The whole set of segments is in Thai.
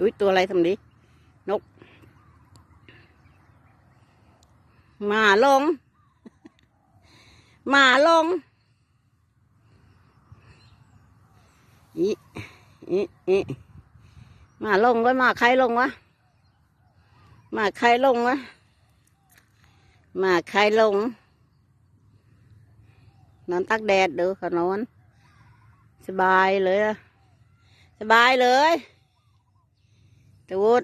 อุ้ยตัวอะไรทำดีนกหมาลงหมาลงอีอีอีหมาลงไว้หมาใครลงวะหมาใครลงวะหมาใครลง นอนตักแดดดูขนอนสบายเลยอะ บายเลยตูด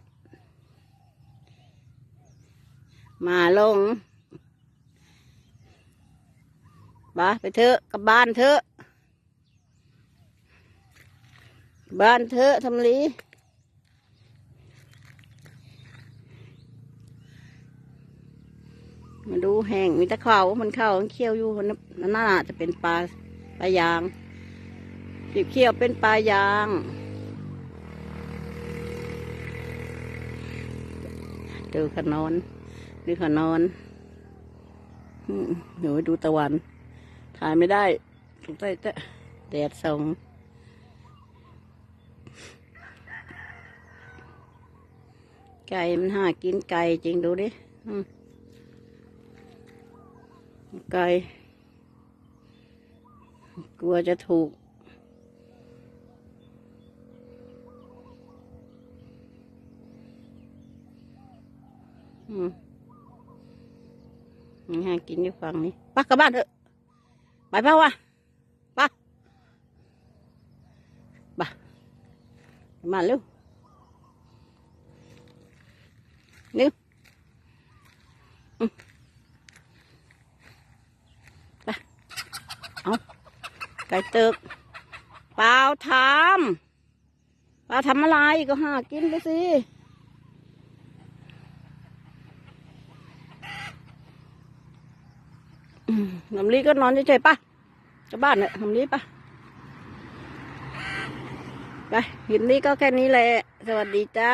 มาลงบ้าไปเถอะกับบ้านเถอะ บ้านเถอะทำลีมาดูแห้งมีตะเขามันเข้ามันเคี้ยวอยู่นั่นน่าจะเป็นปลาปลายางสีเขียวเป็นปลายาง เดูขนอนดูขนอนอืมหนูดูตะวัน ถ่ายไม่ได้สงสัยจะแดดส่องไก่มันหากินไก่จริงดูดิไก่กลัวจะถูก อืมมั นหากินอยู่ฝั่งนี้ไปักกลับบ้านเถอะไปเปล่าวะไปไปมาเร็วเร็วอืมไปเอาไก่ตึกเปล่าทำเปล่าทำอะไรก็หากินไปสิ อืม น้ำลีก็นอนเฉยๆป่ะกลับบ้านเนี่ยน้ำลีป่ะไปหินนี้ก็แค่นี้แหละ สวัสดีจ้า